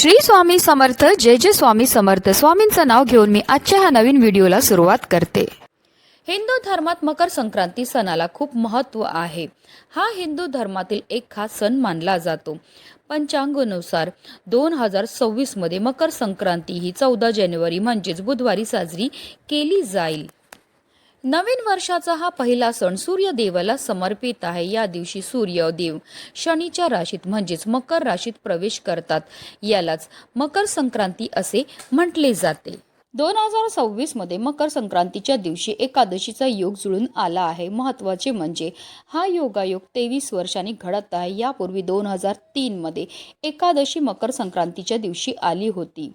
श्री स्वामी समर्थ जय जय स्वामी समर्थ. स्वामींचं नाव घेऊन मी आजच्या ह्या नवीन व्हिडिओला सुरुवात करते. हिंदू धर्मात मकर संक्रांती सणाला खूप महत्त्व आहे. हा हिंदू धर्मातील एक खास सण मानला जातो. पंचांगानुसार दोन हजार सव्वीसमध्ये मकर संक्रांती ही चौदा जानेवारी म्हणजेच बुधवारी साजरी केली जाईल. नवीन वर्षाचा हा पहिला सण सूर्यदेवाला समर्पित आहे. या दिवशी सूर्यदेव शनीच्या राशीत म्हणजेच मकर राशीत प्रवेश करतात. यालाच मकर संक्रांती असे म्हटले जाते. दोन हजार सव्वीसमध्ये मकर संक्रांतीच्या दिवशी एकादशीचा योग जुळून आला आहे. महत्त्वाचे म्हणजे हा योगायोग तेवीस वर्षांनी घडत आहे. यापूर्वी दोन हजार तीनमध्ये एकादशी मकर संक्रांतीच्या दिवशी आली होती.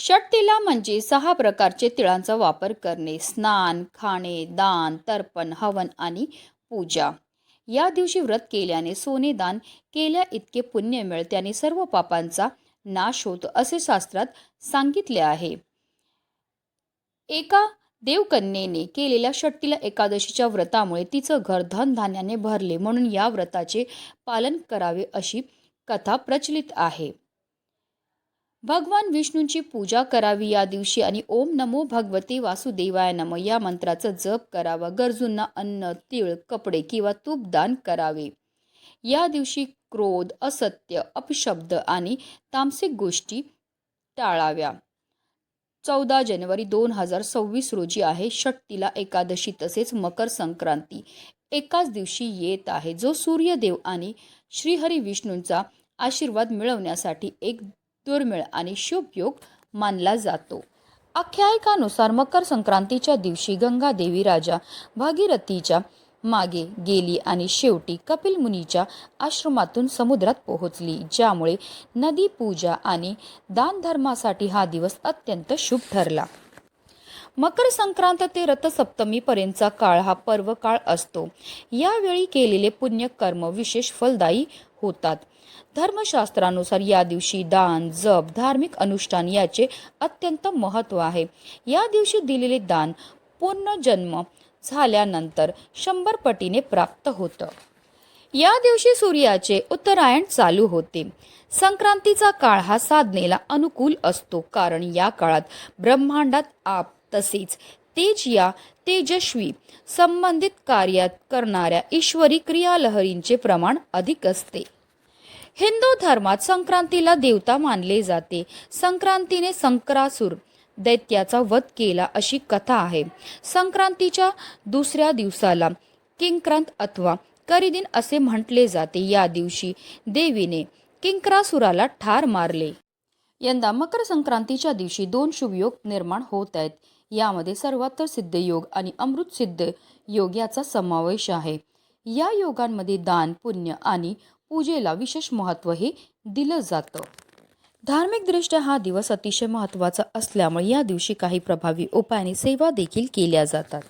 षटतिला म्हणजे सहा प्रकारचे तिळांचा वापर करणे स्नान खाणे दान तर्पण हवन आणि पूजा. या दिवशी व्रत केल्याने सोने दान केल्या इतके पुण्य मिळते आणि सर्व पापांचा नाश होतो असे शास्त्रात सांगितले आहे. एका देवकन्येने केलेल्या षट्टीला एकादशीच्या व्रतामुळे तिचं घर धनधान्याने भरले म्हणून या व्रताचे पालन करावे अशी कथा प्रचलित आहे. भगवान विष्णूंची पूजा करावी या दिवशी आणि ओम नमो भगवते वासुदेवाय नम या मंत्राचं जप करावा गरजूंना अन्न तीळ कपडे किंवा तूप दान करावे. या दिवशी क्रोध असत्य अपशब्द आणि तामसिक गोष्टी टाळाव्या. चौदा जानेवारी दोन हजार सव्वीस रोजी आहे षट्टीला एकादशी तसेच मकर संक्रांती. एकाच दिवशी येत आहे जो सूर्यदेव आणि श्रीहरी विष्णूंचा आशीर्वाद मिळवण्यासाठी एक दुर्मिळ आणि शुभ योग मानला जातो. आख्यायिकानुसार मकर संक्रांतीच्या दिवशी गंगा देवी राजा भागीरथीच्या मागे गेली आणि शेवटी कपिल मुनीच्या आश्रमातून समुद्रात पोहोचली ज्यामुळे नदी पूजा आणि दानधर्मासाठी हा दिवस अत्यंत शुभ ठरला. मकर संक्रांत ते रथसप्तमीपर्यंतचा काळ हा पर्व काळ असतो. यावेळी केलेले पुण्यकर्म विशेष फलदायी होतात. धर्मशास्त्रानुसार या दिवशी दान जप धार्मिक अनुष्ठान याचे अत्यंत महत्त्व आहे. या दिवशी दिलेले दान पुनर्जन्म झाल्यानंतर शंभर पटीने प्राप्त होतं. या दिवशी सूर्याचे उत्तरायण चालू होते. संक्रांतीचा काळ हा साधनेला अनुकूल असतो. कारण या काळात ब्रह्मांडात आप तसेच तेज या तेजस्वी संबंधित कार्यात करणाऱ्या ईश्वरी क्रियालहरींचे प्रमाण अधिक असते. हिंदू धर्मात संक्रांतीला देवता मानले जाते. संक्रांतीने संक्रासूर दैत्याचा वध केला अशी कथा आहे. संक्रांतीच्या दुसऱ्या दिवसाला किंक्रांत अथवा करिदिन असे म्हटले जाते. या दिवशी देवीने किंक्रासुराला ठार मारले. यंदा मकर संक्रांतीच्या दिवशी दोन शुभयोग निर्माण होत आहेत. यामध्ये सर्वात सिद्ध योग आणि अमृत सिद्ध योग याचा समावेश आहे. या योगांमध्ये दान पुण्य आणि पूजेला विशेष महत्त्व हे दिलं जातं. धार्मिकदृष्ट्या हा दिवस अतिशय महत्त्वाचा असल्यामुळे या दिवशी काही प्रभावी उपायाने सेवा देखील केल्या जातात.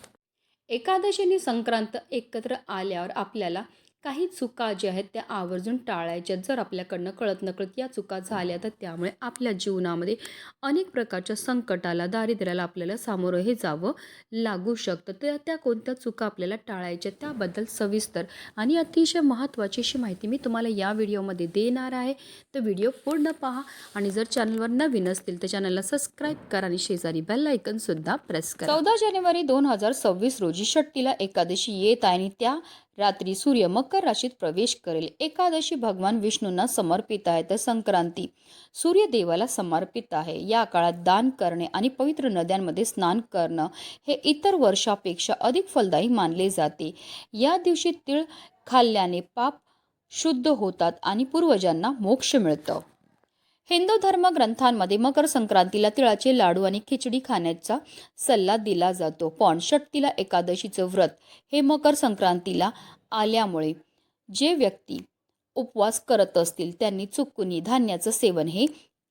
एकादशीने संक्रांत एकत्र आल्यावर आपल्याला काही चुका ज्या आहेत त्या आवर्जून टाळायच्या जर आपल्याकडनं कळत नकळत या चुका झाल्या तर त्यामुळे आपल्या जीवनामध्ये अनेक प्रकारच्या संकटाला दारिद्र्याला आपल्याला सामोरं हे जावं लागू शकतं. तर त्या कोणत्या चुका आपल्याला टाळायच्या त्याबद्दल सविस्तर आणि अतिशय महत्त्वाची अशी माहिती मी तुम्हाला या व्हिडिओमध्ये देणार आहे. तर व्हिडिओ पूर्ण पहा आणि जर चॅनलवर नवीन असतील तर चॅनलला सबस्क्राईब करा आणि शेजारी बेल आयकनसुद्धा प्रेस करा. चौदा जानेवारी दोन हजार सव्वीस रोजी षट्टीला एकादशी येत आहे आणि त्या रात्री सूर्य मकर राशीत प्रवेश करेल. एकादशी भगवान विष्णूंना समर्पित आहे तर संक्रांती. सूर्यदेवाला समर्पित आहे. या काळात दान करणे आणि पवित्र नद्यांमध्ये स्नान करणं हे इतर वर्षापेक्षा अधिक फलदायी मानले जाते. या दिवशी तीळ खाल्ल्याने पाप शुद्ध होतात आणि पूर्वजांना मोक्ष मिळतं. हिंदू धर्म ग्रंथांमध्ये मकर संक्रांतीला तिळाचे लाडू आणि खिचडी खाण्याचा सल्ला दिला जातो. पण षटतीला एकादशीचं व्रत हे मकर संक्रांतीला आल्यामुळे जे व्यक्ती उपवास करत असतील त्यांनी चुकूनी धान्याचं सेवन हे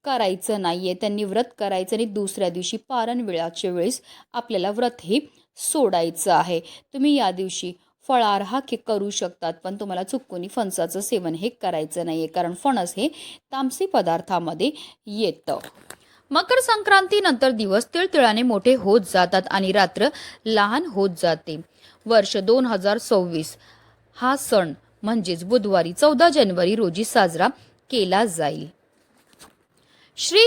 करायचं नाहीये. त्यांनी व्रत करायचं आणि दुसऱ्या दिवशी पारण वेळाच्या वेळेस आपल्याला व्रत हे सोडायचं आहे. तुम्ही या दिवशी फळार हा के करू शकतात पण तुम्हाला चुकून फणसाचं सेवन हे करायचं नाही आहे कारण फणस हे तामसी पदार्थामध्ये येतं. मकर संक्रांतीनंतर दिवस तिळतिळाने मोठे होत जातात आणि रात्र लहान होत जाते. वर्ष दोन हजार सव्वीस हा सण म्हणजेच बुधवारी चौदा जानेवारी रोजी साजरा केला जाईल. श्री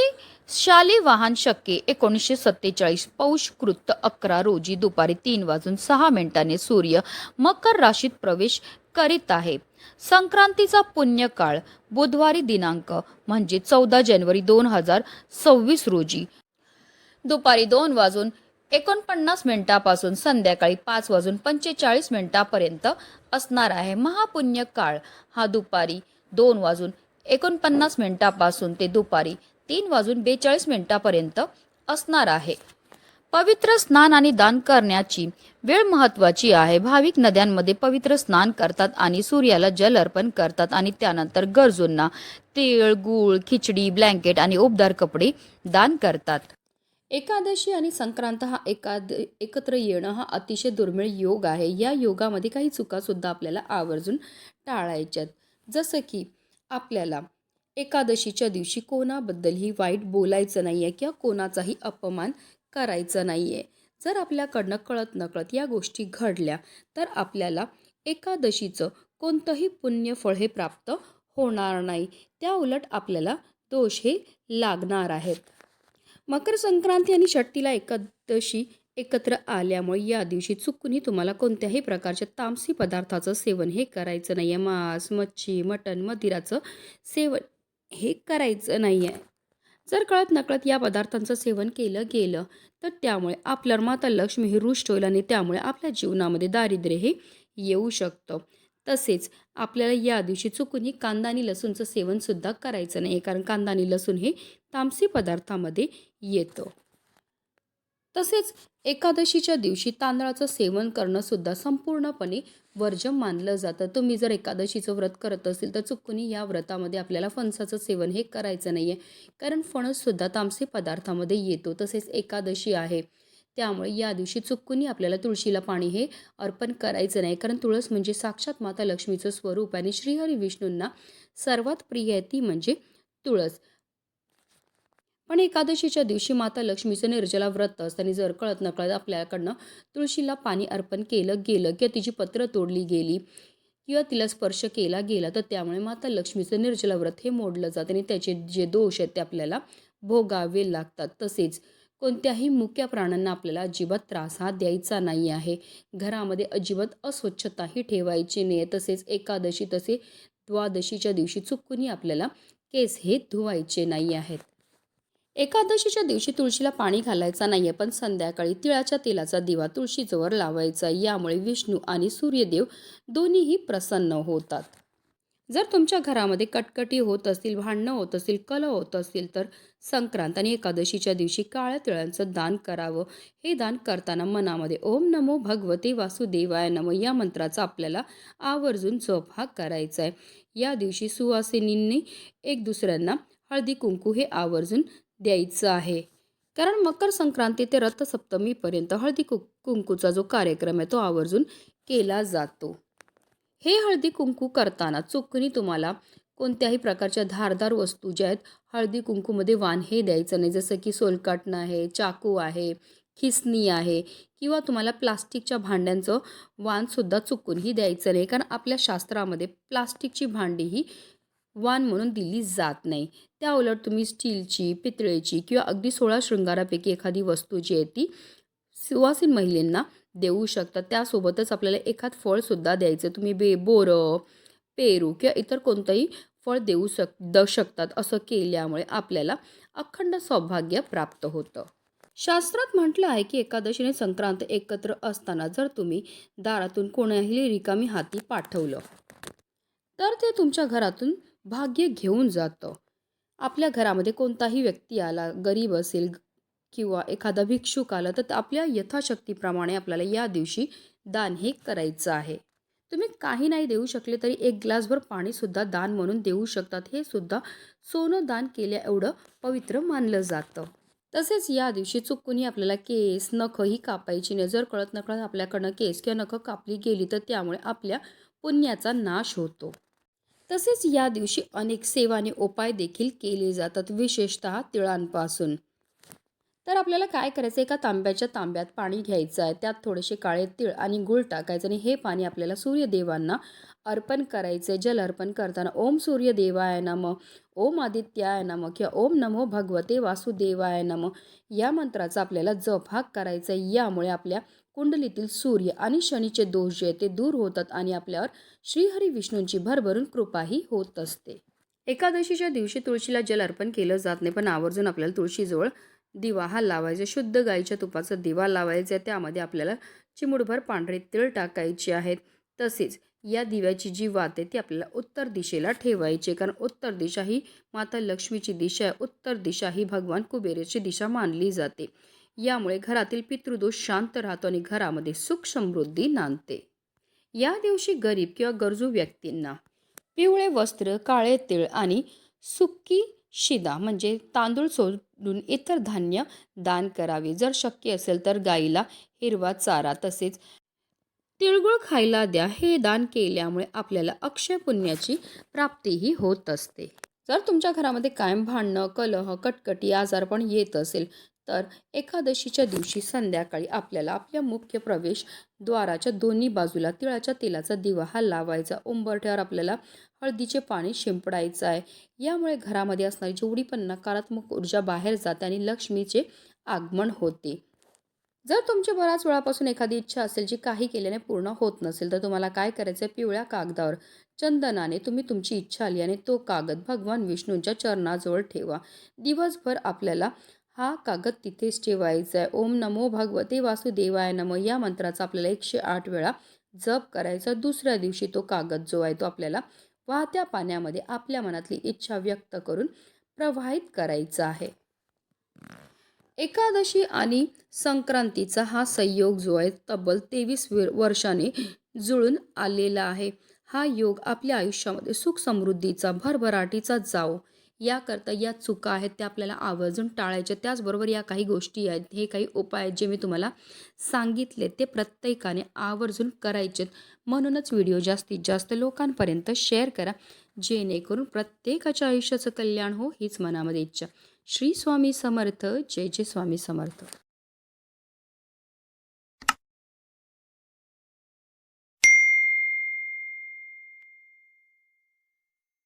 शालिवाहन शके एकोणीसशे सत्तेचाळीस पौष कृत अकरा रोजी दुपारी तीन वाजून सहा मिनिटांनी सूर्य मकर राशीत प्रवेश करीत आहे. संक्रांतीचा पुण्यकाळ बुधवारी दिनांक म्हणजे चौदा जानेवारी दोन हजार सव्वीस रोजी. दुपारी दोन वाजून एकोणपन्नास मिनिटापासून संध्याकाळी पाच वाजून पंचेचाळीस मिनिटापर्यंत असणार आहे. महापुण्य काळ हा दुपारी दोन वाजून एकोणपन्नास मिनिटापासून ते दुपारी तीन वाजून बेचाळीस मिनिटापर्यंत असणार आहे. पवित्र स्नान आणि दान करण्याची वेळ महत्वाची आहे. भाविक नद्यांमध्ये पवित्र स्नान करतात आणि सूर्याला जल अर्पण करतात आणि त्यानंतर गरजूंना तिळ गूळ खिचडी ब्लँकेट आणि उबदार कपडे दान करतात. एकादशी आणि संक्रांत हा एकाद एकत्र येणं हा अतिशय दुर्मिळ योग आहे. या योगामध्ये काही चुकासुद्धा आपल्याला आवर्जून टाळायच्यात. जसं की आपल्याला एकादशीच्या दिवशी कोणाबद्दलही वाईट बोलायचं नाही आहे किंवा कोणाचाही अपमान करायचं नाही आहे जर आपल्याकडनं कळत नकळत या गोष्टी घडल्या तर आपल्याला एकादशीचं कोणतंही पुण्यफळ हे प्राप्त होणार नाही. त्या उलट आपल्याला दोष हे लागणार आहेत. मकर संक्रांती आणि षट्टीला एकादशी एकत्र आल्यामुळे या दिवशी चुकूनही तुम्हाला कोणत्याही प्रकारच्या तामसी पदार्थाचं सेवन हे करायचं नाही आहे मांस मच्छी मटण मदिराचं सेवन हे करायचं नाही आहे जर कळत नकळत या पदार्थांचं सेवन केलं गेलं तर त्यामुळे आपल्यावर माता लक्ष्मी ही रुष्ट होईल आणि त्यामुळे आपल्या जीवनामध्ये दारिद्र्य हे येऊ शकतं. तसेच आपल्याला या दिवशी चुकूनही कांदा आणि लसूणचं सेवनसुद्धा करायचं नाही कारण कांदा आणि लसूण हे तामसी पदार्थामध्ये येतं. तसेच एकादशीच्या दिवशी तांदळाचं सेवन करणंसुद्धा संपूर्णपणे वर्ज्य मानलं जातं. तुम्ही जर एकादशीचं व्रत करत असेल तर चुकूनही या व्रतामध्ये आपल्याला फणसाचं सेवन हे करायचं नाही आहे कारण फणससुद्धा तामसी पदार्थामध्ये येतो. तसेच एकादशी आहे. त्यामुळे या दिवशी चुकूनही आपल्याला तुळशीला पाणी हे अर्पण करायचं नाही. कारण तुळस म्हणजे साक्षात माता लक्ष्मीचं स्वरूप आणि श्रीहरी विष्णूंना सर्वात प्रिय आहे ती म्हणजे तुळस. पण एकादशीच्या दिवशी माता लक्ष्मीचं निर्जला व्रत असताना जर कळत नकळत आपल्याकडनं तुळशीला पाणी अर्पण केलं गेलं किंवा तिची पत्र तोडली गेली किंवा तिला स्पर्श केला गेला तर त्यामुळे माता लक्ष्मीचं निर्जला व्रत हे मोडलं जातं आणि त्याचे जे दोष आहेत ते आपल्याला भोगावे लागतात. तसेच कोणत्याही मुक्या प्राण्यांना आपल्याला अजिबात त्रास हा द्यायचा नाही आहे. घरामध्ये अजिबात अस्वच्छताही ठेवायची नाही तसेच एकादशी तसे द्वादशीच्या दिवशी चुकूनही आपल्याला केस हे धुवायचे नाही आहेत. एकादशीच्या दिवशी तुळशीला पाणी घालायचा नाही आहे पण संध्याकाळी तिळाच्या तेलाचा दिवा तुळशीजवळ लावायचा. यामुळे विष्णू आणि सूर्यदेव दोन्हीही प्रसन्न होतात. जर तुमच्या घरामध्ये कटकटी होत असतील भांडणं होत असतील कल होत असतील तर संक्रांत आणि एकादशीच्या दिवशी काळ्या तिळांचं दान करावं. हे दान करताना मनामध्ये ओम नमो भगवते वासुदेवाय नमो या मंत्राचा आपल्याला आवर्जून जप हा करायचा आहे या दिवशी सुवासिनींनी एक दुसऱ्यांना हळदी कुंकू हे आवर्जून द्यायचं आहे. कारण मकर संक्रांती ते रथसप्तमीपर्यंत हळदी कु कुंकूचा जो कार्यक्रम आहे तो आवर्जून केला जातो. हे हळदी कुंकू करताना चुकूनही तुम्हाला कोणत्याही प्रकारच्या धारदार वस्तू ज्या आहेत हळदी कुंकूमध्ये वाण हे द्यायचं नाही. जसं की सोलकाटणं आहे चाकू आहे खिसणी आहे किंवा तुम्हाला प्लास्टिकच्या भांड्यांचं वाणसुद्धा चुकूनही द्यायचं नाही. कारण आपल्या शास्त्रामध्ये प्लास्टिकची भांडी ही वाण म्हणून दिली जात नाही. त्या उलट तुम्ही स्टीलची पितळेची किंवा अगदी सोळा शृंगारापैकी एखादी वस्तू जी आहे ती सुवासीन महिलांना देऊ शकता. त्यासोबतच आपल्याला एखाद फळसुद्धा द्यायचं. तुम्ही बे बोरं पेरू किंवा इतर कोणतंही फळ देऊ शक द शकतात. असं केल्यामुळे आपल्याला अखंड सौभाग्य प्राप्त होतं. शास्त्रात म्हटलं आहे की एकादशीने संक्रांत एकत्र असताना जर तुम्ही दारातून कोणाही रिकामी हाती पाठवलं तर ते तुमच्या घरातून भाग्य घेऊन जातं. आपल्या घरामध्ये कोणताही व्यक्ती आला गरीब असेल किंवा एखादा भिक्षुक आला तर आपल्या यथाशक्तीप्रमाणे आपल्याला या दिवशी दान हे करायचं आहे. तुम्ही काही नाही देऊ शकले तरी एक ग्लासभर पाणीसुद्धा दान म्हणून देऊ शकतात. हे सुद्धा सोनं दान केल्या एवढं पवित्र मानलं जातं. तसेच या दिवशी चुकूनही आपल्याला केस नखही कापायची नाही. जर कळत नकळत आपल्याकडनं केस किंवा नखं कापली गेली तर त्यामुळे आपल्या पुण्याचा नाश होतो. तसेच या दिवशी अनेक सेवाने उपाय देखील केले जातात विशेषतः तिळांपासून. तर आपल्याला काय करायचं? एका तांब्याच्या तांब्यात पाणी घ्यायचं आहे. त्यात थोडेसे काळे तीळ आणि गुळ टाकायचं आणि हे पाणी आपल्याला सूर्यदेवांना अर्पण करायचं जल अर्पण करताना ओम सूर्यदेवाय नम ओम आदित्याय नम किंवा ओम नमो भगवते वासुदेवाय नम या मंत्राचा आपल्याला जप हा करायचा आहे. यामुळे आपल्या कुंडलीतील सूर्य आणि शनीचे दोष जे ते दूर होतात आणि आपल्यावर श्रीहरी विष्णूंची भरभरून कृपाही होत असते. एकादशीच्या दिवशी तुळशीला जल अर्पण केलं जात नाही पण आवर्जून आपल्याला तुळशीजवळ दिवा हा लावायचा. शुद्ध गाईच्या तुपाचा दिवा लावायचा. आहे त्यामध्ये आपल्याला चिमुडभर पांढरे तिळ टाकायचे आहेत. तसेच या दिव्याची जी वात आहे ती आपल्याला उत्तर दिशेला ठेवायची कारण उत्तर दिशा ही माता लक्ष्मीची दिशा आहे. उत्तर दिशा ही भगवान कुबेराची दिशा मानली जाते. यामुळे घरातील पितृदोष शांत राहतो आणि घरामध्ये सुख समृद्धी नांदते. या दिवशी गरीब किंवा गरजू व्यक्तींना पिवळे वस्त्र काळे तीळ आणि सुकी शिदा म्हणजे तांदूळ सोडून इतर धान्य दान करावे. जर शक्य असेल तर गाईला हिरवा चारा तसेच तिळगुळ खायला द्या. हे दान केल्यामुळे आपल्याला अक्षय पुण्याची प्राप्तीही होत असते. जर तुमच्या घरामध्ये कायम भांडणं कलह कटकटी आजारपण येत असेल तर एकादशीच्या दिवशी संध्याकाळी आपल्याला आपल्या मुख्य प्रवेश द्वाराच्या दोन्ही बाजूला तिळाच्या तेलाचा दिवा हा लावायचा. उंबरठ्यावर आपल्याला हळदीचे पाणी शिंपडायचं आहे. यामुळे घरामध्ये असणारी जेवढी पण नकारात्मक ऊर्जा बाहेर जाते आणि लक्ष्मीचे आगमन होते. जर तुमची बऱ्याच वेळापासून एखादी इच्छा असेल जी काही केल्याने पूर्ण होत नसेल तर तुम्हाला काय करायचं आहे पिवळ्या कागदावर चंदनाने तुम्ही तुमची इच्छा आली आणि तो कागद भगवान विष्णूंच्या चरणाजवळ ठेवा. दिवसभर आपल्याला हा कागद तिथेच ठेवायचा आहे. ओम नमो भगवते वासुदेवाय नमो. या मंत्राचा आपल्याला एकशे आठ वेळा जप करायचा दुसऱ्या दिवशी तो कागद जो आहे तो आपल्याला वाहत्या पाण्यामध्ये आपल्या मनातली इच्छा व्यक्त करून प्रवाहित करायचा आहे. एकादशी आणि संक्रांतीचा हा संयोग जो आहे तब्बल तेवीस वर्षाने जुळून आलेला आहे. हा योग आपल्या आयुष्यामध्ये सुख समृद्धीचा भरभराटीचा जाव याकरता या चुका आहेत त्या आपल्याला आवर्जून टाळायच्या. त्याचबरोबर या काही गोष्टी आहेत हे काही उपाय आहेत जे मी तुम्हाला सांगितले ते प्रत्येकाने आवर्जून करायचेत. म्हणूनच व्हिडिओ जास्तीत जास्त लोकांपर्यंत शेअर करा जेणेकरून प्रत्येकाच्या आयुष्याचं कल्याण हो हीच मनामध्ये इच्छा. श्री स्वामी समर्थ. जय जय स्वामी समर्थ.